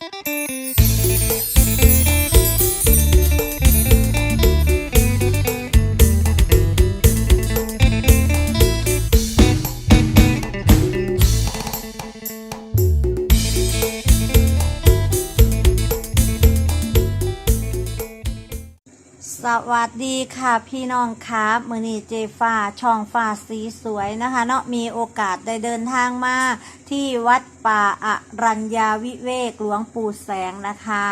Música วัสดีค่ะพี่น้องครับมือนีเจฟ้าช่องฟ้าสีสวยนะคะเนาะมีโอกาสได้เดินทางมาที่วัดป่าอรัญญาวิเวกหลวงปู่แสงนะคะ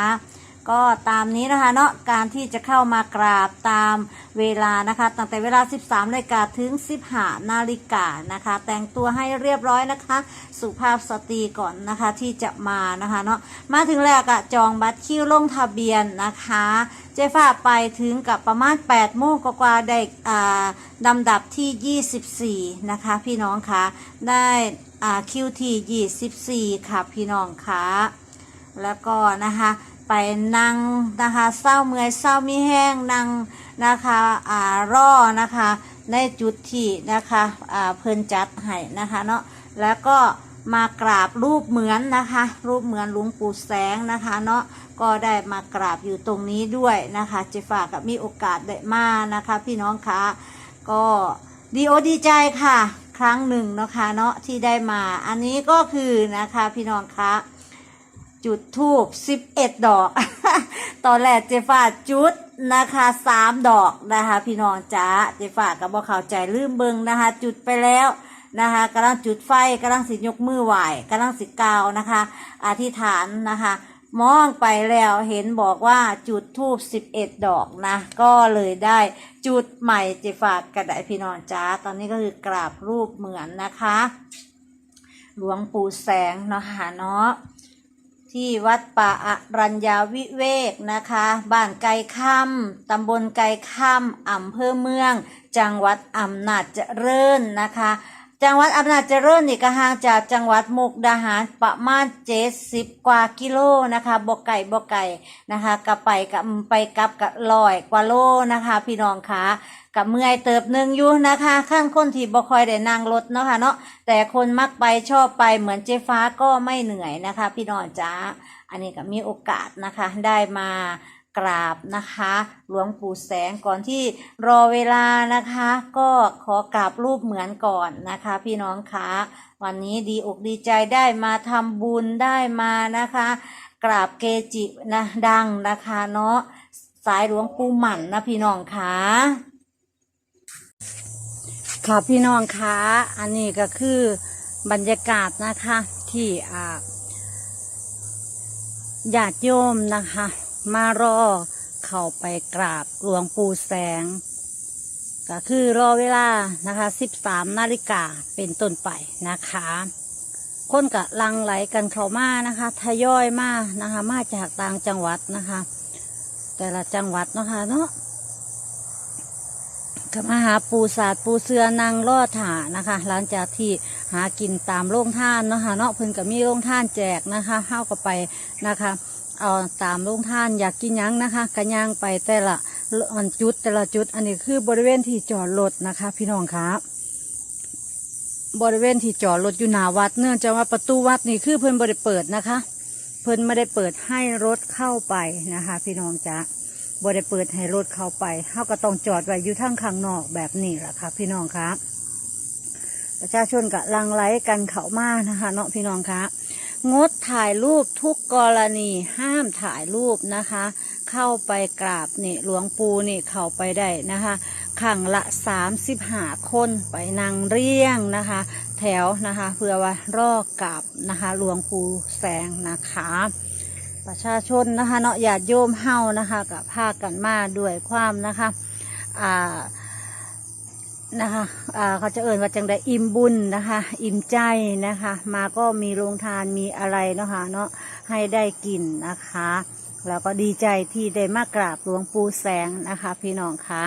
ก็ตามนี้นะคะเนาะการที่จะเข้ามากราบตามเวลานะคะตั้งแต่เวลา 13นาฬิกาถึง 15นาฬิกานะคะ แต่งตัวให้เรียบร้อยนะคะ สุภาพสตรีก่อนนะคะที่จะมานะคะเนาะมาถึงแล้วก็จองบัตรคิวลงทะเบียนนะคะ เจฟ้าไปถึงกับประมาณ8โมงกว่าได้อ่าลำดับที่ 24 นะคะ พี่น้องคะได้อ่าคิวที่ 24 ค่ะพี่น้องคะแล้วก็นะคะ ไปนั่งนะคะเศร้าเมื่อยเศร้ามีแห้งนั่งนะคะอ่ารอนะคะในจุดที่นะคะอ่าเพิ่นจัดให้นะคะเนาะแล้วก็มากราบรูปเหมือนนะคะ รูปเหมือนหลวงปู่แสงนะคะ เนาะก็ได้มากราบอยู่ตรงนี้ด้วยนะคะเจฝากกับมีโอกาสได้มานะคะ พี่น้องคะก็ดีโอดีใจค่ะ ครั้งหนึ่งนะคะเนาะที่ได้มา อันนี้ก็คือนะคะพี่น้องคะ จุดทูบ11ดอก ตอนแรกเจฝาจุดนะคะสามดอกนะคะ พี่น้องจ้าเจฝากับบ่เข้าใจลืมเบิงนะคะ จุดไปแล้วนะคะกำลังจุดไฟกำลังสิยกมือไหวกำลังสิกาวนะคะ อธิษฐานนะคะ มองไปแล้วเห็นบอกว่าจุดทูบ11ดอกนะ ก็เลยได้จุดใหม่เจฝากกระไดพี่น้องจ้า ตอนนี้ก็คือกราบรูปเหมือนนะคะ หลวงปู่แสงเนาะค่ะเนาะ ที่วัดป่าอรัญญาวิเวกนะคะ บ้านไก่ค่ำตำบลไก่ค่ำอำเภอเมือง จังหวัดอำนาจเจริญนะคะ จังหวัดอำนาจเจริญนี่ก็ห่างจากจังหวัดมุกดาหารประมาณเจ็ดสิบกว่ากิโลนะคะบกไก่บกไก่นะคะกับไปกับไปกับกับลอยกว่าโลนะคะ พี่น้องคะ กับเมื่อยเติบหนึ่งอยู่นะคะ ข้างคนที่บ่คอยได้นั่งรถเนาะค่ะเนาะแต่คนมักไปชอบไปเหมือนเจ๊ฟ้าก็ไม่เหนื่อยนะคะ พี่น้องจ้าอันนี้ก็มีโอกาสนะคะได้มากราบนะคะหลวงปู่แสงก่อนที่รอเวลานะคะ ก็ขอกราบรูปเหมือนก่อนนะคะ พี่น้องคะวันนี้ดีอกดีใจได้มาทำบุญได้มานะคะ กราบเกจินะดังนะคะเนาะสายหลวงปู่หมั่นนะพี่น้องคะ ค่ะพี่น้องคะอันนี้ก็คือบรรยากาศนะคะที่อ่าญาติโยมนะคะ มารอเข้าไปกราบหลวงปู่แสง ก็คือรอเวลานะคะ13นาฬิกาเป็นต้นไปนะคะ คนกะลังไหลกันเข้ามานะคะทยอยมานะคะ มาจากต่างจังหวัดนะคะ แต่ละจังหวัดนะคะเนาะ ก็มาหาปูศาสตร์ปูเสือนางรอดถานะคะ หลังจากที่หากินตามโรงท่านเนาะค่ะเนาะเพิ่นก็มีโรงท่านแจกนะคะเข้าก็ไปนะคะเอาตามโรงท่านอยากกินยังนะคะกระย่างไปแต่ละอันจุดแต่ละจุดอันนี้คือบริเวณที่จอดรถนะคะ พี่น้องคะบริเวณที่จอดรถอยู่หน้าวัด เนื่องจากว่าประตูวัดนี่คือเพิ่นบริเปิดนะคะ เพิ่นไม่ได้เปิดให้รถเข้าไปนะคะ พี่น้องจ๊ะ บริเปิดให้รถเข้าไปเขาก็ต้องจอดไว้อยู่ทั้งข้างนอกแบบนี้แหละค่ะ พี่น้องคะประชาชนกะลังไลกันเข้ามานะคะเนาะพี่น้องคะงดถ่ายรูปทุกกรณีห้ามถ่ายรูปนะคะ เข้าไปกราบนี่หลวงปู่นี่เข้าไปได้นะคะขังละสามสิบห้าคนไปนั่งเรียงนะคะ แถวนะคะ เพื่อว่ารอกราบนะคะหลวงปู่แสงนะคะ ประชาชนนะคะเนาะญาติโยมเฮานะคะกับพากันมาด้วยความนะคะอ่านะคะอ่าเขาจะเอ่ยว่าจังได้อิ่มบุญนะคะ อิ่มใจนะคะ มาก็มีโรงทานมีอะไรเนาะค่ะเนาะให้ได้กินนะคะ แล้วก็ดีใจที่ได้มากราบหลวงปู่แสงนะคะ พี่น้องคะ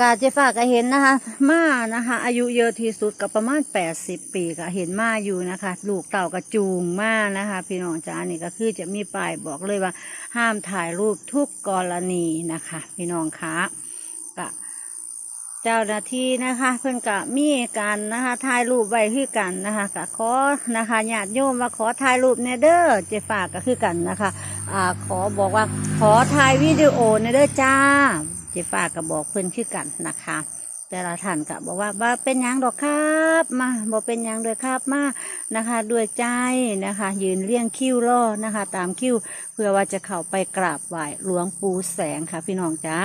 กาเจฝากก็เห็นนะคะมานะคะ อายุเยอะที่สุดก็ประมาณแปดสิบปีก็เห็นมาอยู่นะคะ ลูกเต่ากระจูงมานะคะ พี่น้องจ้านี่ก็คือจะมีป้ายบอกเลยว่า ห้ามถ่ายรูปทุกกรณีนะคะ พี่น้องคะก็เจ้าหน้าที่นะคะ เพิ่อนกะมีการนะคะถ่ายรูปไว้คือกันนะคะกะขอนะคะญาติโยมมาขอถ่ายรูปเนเด้อเจฝากก็คือกันนะคะอ่าขอบอกว่าขอถ่ายวิดีโอเนเด้อจ้า จฝากก็บอกเพื่อนคือกันนะคะ แต่ละท่านก็บอกว่าบ่เป็นยังดอกครับมาบอกเป็นยังเลยครับมานะคะ ด้วยใจนะคะ ยืนเลี้ยงคิ้วรอนะคะ ตามคิ้วเพื่อว่าจะเข้าไปกราบไหว้หลวงปู่แสงค่ะ พี่น้องจ้า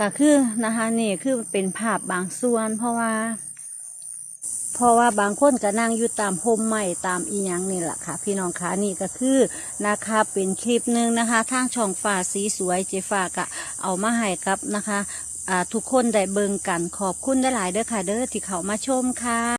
ก็คือนะคะนี่คือเป็นภาพบางส่วนเพราะว่า เพราะว่าบางคนก็นั่งอยู่ตามโฮมใหม่ตามอีหยังนี่แหละค่ะ พี่น้องคะนี่ก็คือนะคะเป็นคลิปหนึ่งนะคะทางช่องฟ้าสีสวยเจฟ้ากะเอามาให้กับนะคะทุกคนได้เบิ่งกันขอบคุณได้หลายเด้อค่ะ เด้อที่เขามาชมค่ะ